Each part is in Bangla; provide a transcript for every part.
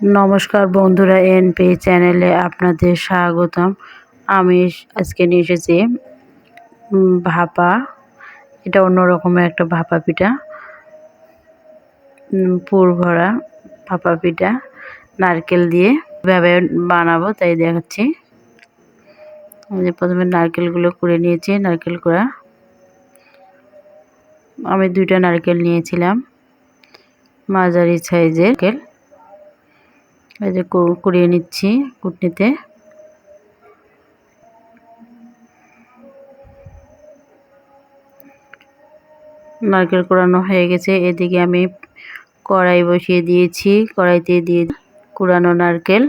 নমস্কার বন্ধুরা, এনপি চ্যানেলে আপনাদের স্বাগতম। আমি আজকে নিয়ে এসেছি ভাপা। এটা অন্য রকমের একটা ভাপা পিঠা। পুর ভরা ভাপা পিঠা, নারকেল দিয়ে। ভাবে বানাবো, তাই দেখাচ্ছি। আমি প্রথমে নারকেলগুলো করে নিয়েছি, নারকেল করা আমি দুইটা নারকেল নিয়েছিলাম, মাঝারি সাইজের নারকেল। এই যে কুড়িয়ে নিচ্ছি কুটনিতে। নারকেল কোড়ানো হয়ে গেছে। এদিকে আমি কড়াই বসিয়ে দিয়েছি। কড়াইতে দিয়ে কুড়ানো নারকেল।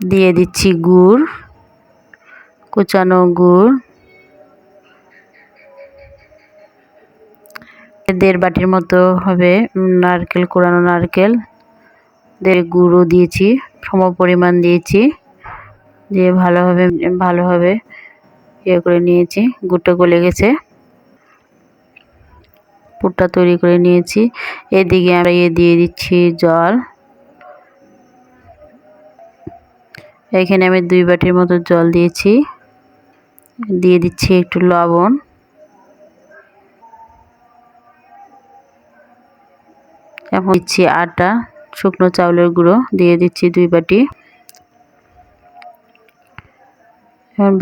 দিয়ে দিচ্ছি গুড়, কুচানো গুড়। দেড় বাটির মতো হবে নারকেল কোড়ানো নারকেল। দেড় গুঁড়ো দিয়েছি, সম পরিমাণ দিয়েছি, দিয়ে ভালোভাবে ভালোভাবে ইয়ে করে নিয়েছি, গুড়টা গলে গেছে। পুরটা তৈরি করে নিয়েছি। এদিকে আমরা ইয়ে দিয়ে দিচ্ছি জল। এখানে আমি দুই বাটির মতো জল দিয়েছি। দিয়ে দিচ্ছি একটু লবণ। এখন দিচ্ছি আটা, শুকনো চাউলের গুঁড়ো, দিয়ে দিচ্ছি দুই বাটি। এখন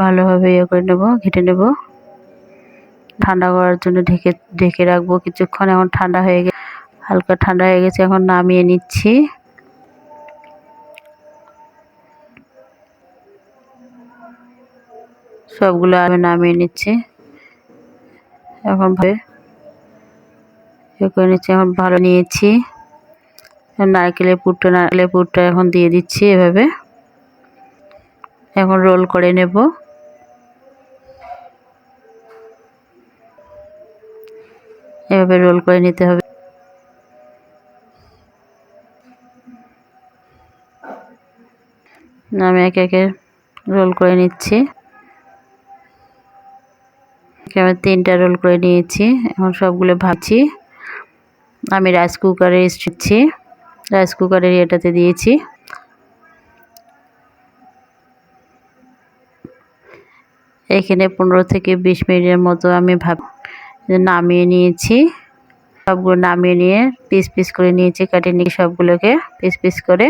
ভালোভাবে ইয়ে করে নেব, ঘেটে নেব। ঠান্ডা করার জন্য ঢেকে ঢেকে রাখব কিছুক্ষণ, এখন ঠান্ডা হয়ে গেছে হালকা ঠান্ডা হয়ে গেছে, এখন নামিয়ে নিচ্ছি। সবগুলো আমি নামিয়ে নিচ্ছি। এখন ভাবে এ করে নিচ্ছি এখন ভালো নিয়েছি। নারকেলের পুরটা নারকেলের পুরটা এখন দিয়ে দিচ্ছি এভাবে। এখন রোল করে নেব। এভাবে রোল করে নিতে হবে। আমি একে একে রোল করে নিচ্ছি। আমি তিনটা রোল করে নিয়েছি, এখন সবগুলো ভাবছি আমি রাইস কুকারে এসেছি। রাইস কুকারের এটাতে দিয়েছি। এখানে পনেরো থেকে বিশ মিনিটের মতো আমি ভাব নামিয়ে নিয়েছি। সবগুলো নামিয়ে নিয়ে পিস পিস করে নিয়েছি কাটিয়ে নিয়ে সবগুলোকে পিস পিস করে।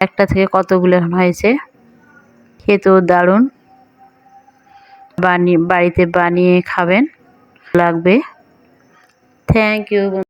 একটা থেকে কতগুলো হয়েছে? খেতেও দারুণ। বানিয়ে, বাড়িতে বানিয়ে খাবেন, লাগবে। Thank you